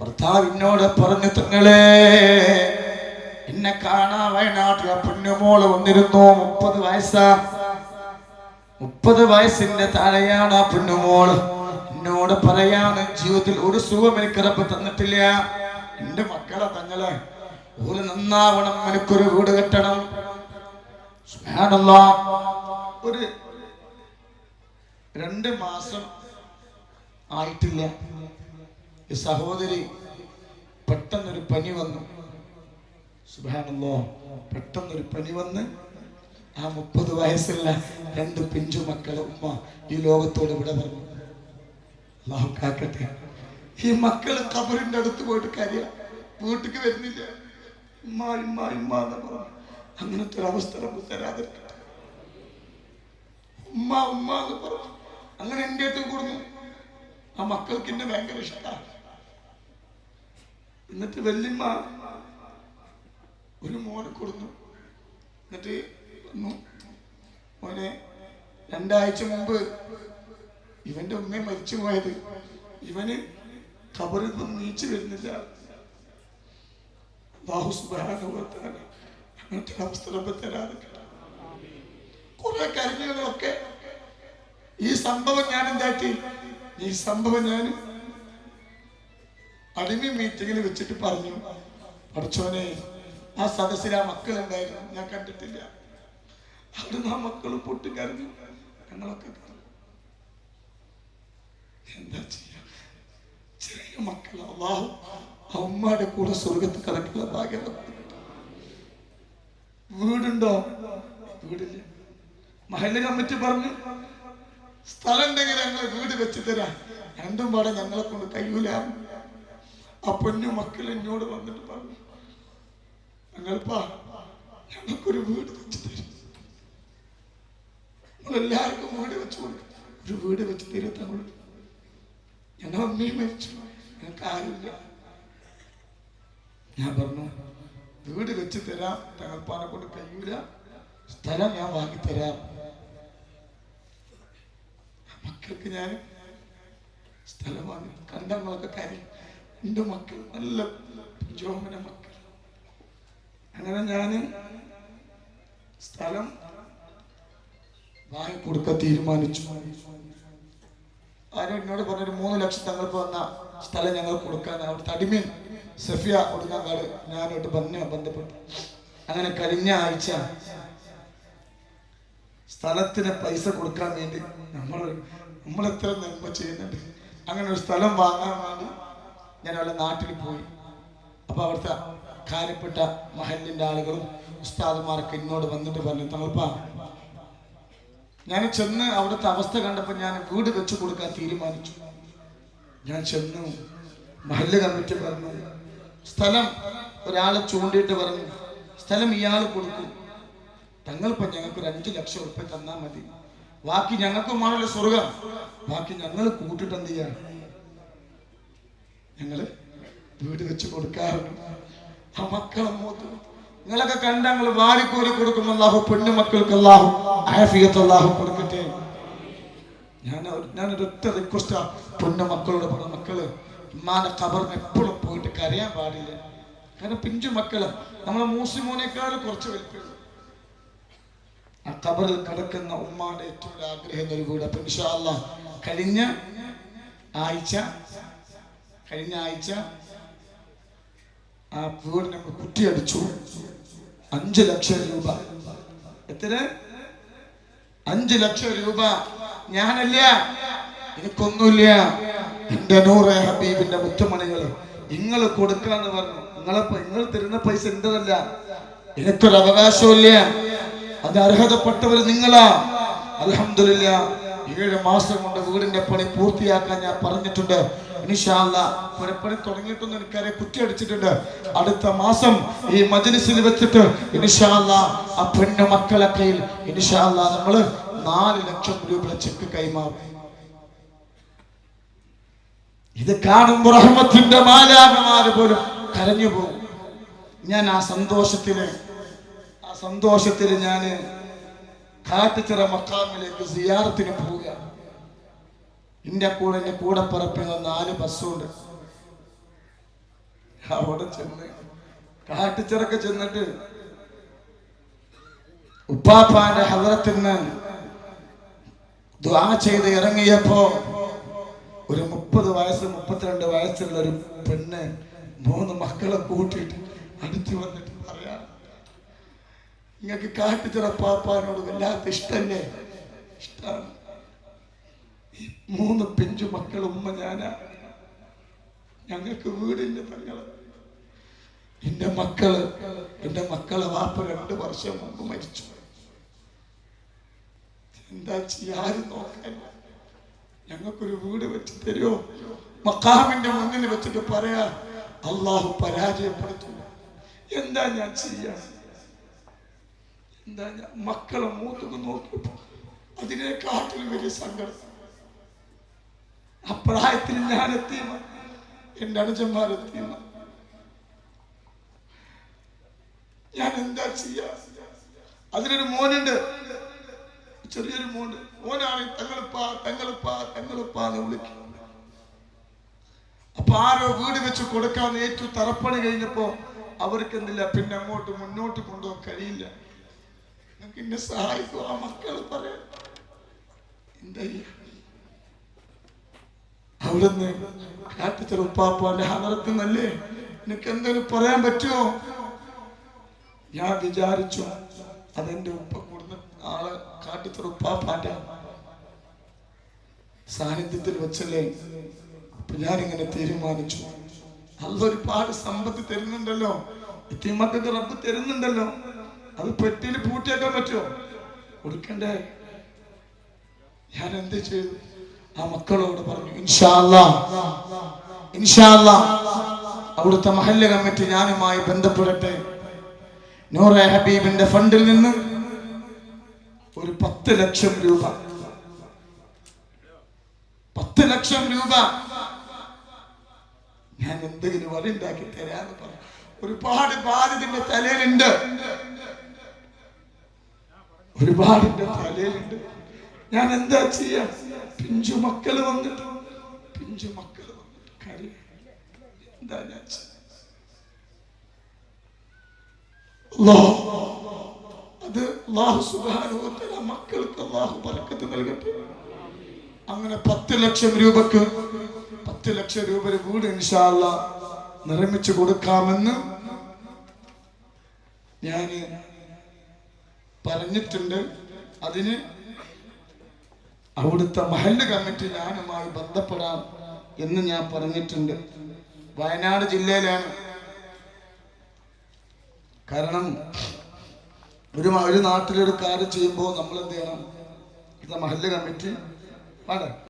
ഭർത്താവിനോട് പറഞ്ഞു തങ്ങളെ എന്നെ കാണാ വയനാട്ടിലെ പൊന്നുമോൾ വന്നിരുന്നു. മുപ്പത് വയസ്സാ. മുപ്പത് വയസ്സിന്റെ താഴെയാണ് ആ പൊന്നുമോൾ. എന്നോട് പറയാണ് ജീവിതത്തിൽ ഒരു സുഖം എനിക്ക് റബ്ബ് തന്നിട്ടില്ല. എന്റെ മക്കളെ തങ്ങളെ ഒരു നന്നാവണം. എനിക്കൊരു വീട് കെട്ടണം. ഒരു രണ്ട് മാസം ആയിട്ടില്ല. ഈ സഹോദരി പെട്ടെന്നൊരു പനി വന്നു. സുഭാണല്ലോ പെട്ടെന്നൊരു പനി വന്ന് ആ മുപ്പത് വയസ്സുള്ള രണ്ട് പിഞ്ചു മക്കളെ ഉമ്മ ഈ ലോകത്തോട് ഇവിടെ പറഞ്ഞു. അള്ളാഹു കാക്കട്ടെ. ഈ മക്കൾ കബറിന്റെ അടുത്ത് പോയിട്ട് കരിയ വീട്ടിക്ക് വരുന്നില്ല. ഉമ്മ ഉമ്മ ഉമ്മ പറഞ്ഞു. അങ്ങനത്തെ ഒരു അവസ്ഥ നമുക്ക് തരാതിരിക്കട്ടെ. ഉമ്മ ഉമ്മ എന്ന് അങ്ങനെ എന്റെ അടുത്ത് കൂടുന്നു. ആ മക്കൾക്ക് എന്നെ ഭയങ്കര ഇഷ്ടമാണ് എന്നിട്ട് വല്യമ്മ ഒരു മോനെ കൊടുന്നു. എന്നിട്ട് മോനെ രണ്ടാഴ്ച മുമ്പ് ഇവന്റെ ഉമ്മ മരിച്ചു പോയത്. ഇവന് ഖബറിൽ നിന്ന് നീച്ചു വരുന്നില്ല. അങ്ങനത്തെ അവസ്ഥ കുറെ കാര്യങ്ങളൊക്കെ ഈ സംഭവം ഞാൻ എന്താക്കി? ഈ സംഭവം ഞാൻ അടിമ മീറ്റിങ്ങിൽ വെച്ചിട്ട് പറഞ്ഞു. പഠിച്ചോനെ ആ സദസ്സിൽ ആ മക്കളുണ്ടായിരുന്നു. ഞാൻ കണ്ടിട്ടില്ല. അവിടുന്ന് ആ മക്കൾ പൊട്ടിക്കരഞ്ഞു. ഞങ്ങളൊക്കെ. എന്താ ചെയ്യാ? ചെറിയ മക്കൾ അള്ളാഹു അമ്മയുടെ കൂടെ സ്വർഗത്ത് കിടക്കുന്ന ഭാഗ്യം. വീടുണ്ടോ? വീടില്ല. മഹല്ല കമ്മിറ്റി പറഞ്ഞു സ്ഥലം ഉണ്ടെങ്കിൽ ഞങ്ങൾ വീട് വെച്ച് തരാം. രണ്ടും പാടെ ഞങ്ങളെ കൊണ്ട് കഴിയൂല. ആ പൊന്നു മക്കൾ എന്നോട് വന്നിട്ട് പറഞ്ഞു ഞങ്ങൾപ്പാ ഞങ്ങൾക്കൊരു വീട് വെച്ച് തരും. നമ്മളെല്ലാവർക്കും വീട് വെച്ച് കൊടുക്കും. ഒരു വീട് വെച്ച് തരും തങ്ങൾ ഞങ്ങൾ അമ്മയും മരിച്ചു. ഞങ്ങൾക്ക് ആരുമില്ല. ഞാൻ പറഞ്ഞു വീട് വെച്ച് തരാം. തങ്ങൾപ്പാനെ കൊണ്ട് കഴിയൂല. സ്ഥലം ഞാൻ വാങ്ങി തരാം. മക്കൾക്ക് ഞാൻ സ്ഥലം വാങ്ങി കണ്ടങ്ങളൊക്കെ കാര്യം. എന്റെ മക്കൾ നല്ല ജോമന മക്കൾ. അങ്ങനെ ഞാൻ സ്ഥലം വാങ്ങി വാങ്ങിക്കൊടുക്കാൻ തീരുമാനിച്ചു. ആരും എന്നോട് പറഞ്ഞൊരു മൂന്ന് ലക്ഷം തങ്ങൾക്ക് വന്ന സ്ഥലം ഞങ്ങൾ കൊടുക്കാൻ അവിടുത്തെ അടിമീൻ സഫിയ കൊടുക്കാങ്കാട് ഞാനോട്ട് പറഞ്ഞു ബന്ധപ്പെട്ടു. അങ്ങനെ കഴിഞ്ഞ ആഴ്ച സ്ഥലത്തിന് പൈസ കൊടുക്കാൻ വേണ്ടി നമ്മൾ നമ്മളെത്ര നന്മ ചെയ്യുന്നുണ്ട്. അങ്ങനെ ഒരു സ്ഥലം വാങ്ങാൻ വേണ്ടി ഞാൻ അവളുടെ നാട്ടിൽ പോയി. അപ്പൊ അവിടുത്തെ കാര്യപ്പെട്ട മഹലിന്റെ ആളുകളും ഉസ്താദുമാരൊക്കെ എന്നോട് വന്നിട്ട് പറഞ്ഞു തങ്ങൾപ്പാ ഞാൻ ചെന്ന് അവിടുത്തെ അവസ്ഥ കണ്ടപ്പോൾ ഞാൻ വീട് വെച്ചു കൊടുക്കാൻ തീരുമാനിച്ചു. ഞാൻ ചെന്നു മഹല്ല് കമ്മിറ്റി പറഞ്ഞു സ്ഥലം ഒരാളെ ചൂണ്ടിയിട്ട് പറഞ്ഞു സ്ഥലം ഇയാൾ കൊടുക്കും. തങ്ങൾപ്പ ഞങ്ങൾക്ക് ഒരു അഞ്ചു ലക്ഷം ഉറുപ്പ്യ തന്നാൽ മതി. ബാക്കി ഞങ്ങൾക്കുമാണല്ലോ സ്വർഗം. ബാക്കി ഞങ്ങൾ കൂട്ടിട്ട് എന്ത് ചെയ്യാം? ഞങ്ങൾ വീട് വെച്ച് കൊടുക്കാറുണ്ട്. ആ മക്കളെ മൂത്ത് നിങ്ങളൊക്കെ കണ്ട ഞങ്ങൾ വാരിക്കോരി കൊടുക്കും അല്ലാഹു പെണ്ണു മക്കൾക്ക് അല്ലാഹു ആഫിയത്ത് അല്ലാഹു കൊടുക്കട്ടെ. ഞാൻ ഒരൊറ്റ റിക്വസ്റ്റാ പെണ്ണു മക്കളോട് പറഞ്ഞ മക്കൾ ഉമ്മാന്റെ കബറിന് എപ്പോഴും പോയിട്ട് കരയാൻ പാടില്ല. കാരണം പിഞ്ചു മക്കൾ നമ്മളെ മൂസിമോനേക്കാൾ കുറച്ച് വലിപ്പുള്ളൂ ആ കബറിൽ കിടക്കുന്ന ഉമ്മാന്റെ ഏറ്റവും ആഗ്രഹം ഒരു വീട് അപ്പൊ ഇൻഷാ അല്ലാ കഴിഞ്ഞ ആഴ്ച കഴിഞ്ഞ ആഴ്ച ആ വീട് കുട്ടിയടിച്ചു അഞ്ച് ലക്ഷം രൂപ. എത്ര? അഞ്ച് ലക്ഷം രൂപ. ഞാനല്ല. എനിക്കൊന്നുമില്ല. എന്റെ നൂറെ ഹബീബിന്റെ മുത്തുമണികൾ നിങ്ങൾ കൊടുക്കാന്ന് പറഞ്ഞു. നിങ്ങളെ നിങ്ങൾ തരുന്ന പൈസ എന്റേതല്ല. എനിക്കൊരു അവകാശമില്ല അത് അർഹതപ്പെട്ടവർ നിങ്ങളാ. അലഹമില്ല ഏഴ് മാസം കൊണ്ട് വീടിന്റെ പണി പൂർത്തിയാക്കാൻ ഞാൻ പറഞ്ഞിട്ടുണ്ട്. ഇൻഷാല്ല പുരപ്പണി തുടങ്ങിയിട്ടൊന്നും എനിക്കാരെ കുറ്റിയടിച്ചിട്ടുണ്ട്. അടുത്ത മാസം ഈ മജലിസിൽ വെച്ചിട്ട് ഇനിഷാല്ല ആ പെണ്ണു മക്കളെ കയ്യിൽ ഇനിഷാല്ല നമ്മൾ നാല് ലക്ഷം രൂപയുടെ ചെക്ക് കൈമാറും. ഇത് കാണുമ്പോൾ റഹ്മത്തിന്റെ മാലാകമാര് പോലും കരഞ്ഞു പോകും. ഞാൻ ആ സന്തോഷത്തിൽ ആ സന്തോഷത്തിൽ ഞാൻ കാട്ടുചിറ മക്കാമിലേക്ക് സിയാറത്തിന് പോവുകയാണ്. എന്റെ കൂടെ എന്റെ കൂടെ പറപ്പിക്കുന്ന നാല് ബസ്സുണ്ട്. അവിടെ ചെന്ന് കാട്ടിച്ചിറക്ക് ചെന്നിട്ട് ഉപ്പാപ്പാന്റെ ഹവറത്തിൽ നിന്ന് ദ്വാ ചെയ്ത് ഇറങ്ങിയപ്പോ ഒരു മുപ്പത് വയസ്സ് മുപ്പത്തിരണ്ട് വയസ്സുള്ള ഒരു പെണ്ണ് മൂന്ന് മക്കളെ കൂട്ടിയിട്ട് അടുത്ത് വന്നിട്ട് പറയാ നിങ്ങൾക്ക് കാട്ടിച്ചിറ പാപ്പാനോട് വല്ലാത്ത ഇഷ്ടല്ലേ? ഇഷ്ടമാണ് ഈ മൂന്ന് പിഞ്ചു മക്കൾ ഉമ്മ ഞാനാ. ഞങ്ങൾക്ക് വീടില്ല തങ്ങൾ എന്റെ മക്കൾ എന്റെ മക്കളെ വാപ്പ രണ്ട് വർഷം മുമ്പ് മരിച്ചു. എന്താ ചെയ്യാരും നോക്കാൻ? ഞങ്ങൾക്കൊരു വീട് വെച്ച് തരുമോ മക്കാമിന്റെ മുന്നിൽ വെച്ചിട്ട് പറയാ അള്ളാഹു പരാജയപ്പെടുത്തുന്നു. എന്താ ഞാൻ ചെയ്യാ? എന്താ ഞാൻ മക്കളെ മൂത്തൊക്കെ നോക്കിയപ്പോ അതിനെക്കാട്ടിലും വലിയ സങ്കടം. അപ്രായത്തിൽ ഞാൻ എത്തിയ എന്റെ അനുജന്മാരെത്തിയ ഞാൻ എന്താ ചെയ്യാ? അതിനൊരു മോനുണ്ട്. ചെറിയൊരു മോന് മോനാണ് തങ്ങളിപ്പാ തങ്ങളിപ്പാ തങ്ങളിപ്പാ എന്ന് വിളിക്കും. അപ്പൊ ആരോ വീട് വെച്ച് കൊടുക്കാൻ ഏറ്റു തറപ്പണി കഴിഞ്ഞപ്പോ അവർക്ക് എന്തില്ല? പിന്നെ അങ്ങോട്ട് മുന്നോട്ട് കൊണ്ടുപോകാൻ കഴിയില്ല. എന്നെ സഹായിക്കും ആ മക്കൾ പറയാം? അവിടുന്ന് ഉപ്പാപ്പാന്റെ ഹനറത്തിൽ നിന്നല്ലേ എനിക്ക് എന്തെങ്കിലും പറയാൻ പറ്റുമോ? ഞാൻ വിചാരിച്ചു അതെന്റെ ഉപ്പ കൊടുന്ന ആളെ കാട്ടിച്ചെറുപ്പാപ്പാന്റെ സാന്നിധ്യത്തിൽ വെച്ചല്ലേ? അപ്പൊ ഞാനിങ്ങനെ തീരുമാനിച്ചു. അല്ല ഒരുപാട് സമ്പത്ത് തരുന്നുണ്ടല്ലോ. എത്തിമക്കൾക്ക് റബ്ബ് തരുന്നുണ്ടല്ലോ. അത് പെട്ടിയിൽ പൂട്ടിയേക്കാൻ പറ്റുമോ? കൊടുക്കണ്ടേ? ഞാൻ എന്ത് ചെയ്തു? ആ മക്കളോട് പറഞ്ഞു ഇൻഷാല്ല ഇൻഷാല്ല അവിടുത്തെ മഹല്ല കമ്മിറ്റി ഞാനുമായി ബന്ധപ്പെടട്ടെ. നൂറ ഹബീബിന്റെ ഫണ്ടിൽ നിന്ന് ഒരു പത്ത് ലക്ഷം രൂപ. പത്ത് ലക്ഷം രൂപ. ഞാൻ എന്തെങ്കിലും വഴി ഉണ്ടാക്കി തരാന്ന് പറഞ്ഞു. ഒരുപാട് ബാധിതന്റെ തലയിലുണ്ട്. ഒരുപാടിന്റെ തലയിലുണ്ട്. ഞാൻ എന്താ ചെയ്യാ? പിഞ്ചു മക്കൾ വന്നിട്ട് പിഞ്ചു മക്കൾ വന്നിട്ട് കരയും? അത് അള്ളാഹു മക്കൾക്ക് അള്ളാഹു ബർക്കത്ത് നൽകട്ടെ. അങ്ങനെ പത്ത് ലക്ഷം രൂപക്ക് പത്ത് ലക്ഷം രൂപ വീട് ഇൻഷാല്ല നിർമ്മിച്ചു കൊടുക്കാമെന്ന് ഞാൻ പറഞ്ഞിട്ടുണ്ട്. അതിന് അവിടുത്തെ മഹല്ല് കമ്മിറ്റി ഞാനുമായി ബന്ധപ്പെടാം എന്ന് ഞാൻ പറഞ്ഞിട്ടുണ്ട്. വയനാട് ജില്ലയിലാണ്. കാരണം ഒരു ഒരു നാട്ടിലൊരു കാര്യം ചെയ്യുമ്പോൾ നമ്മൾ എന്ത് ചെയ്യണം? ഇവിടുത്തെ മഹല്ല് കമ്മിറ്റി പാടെ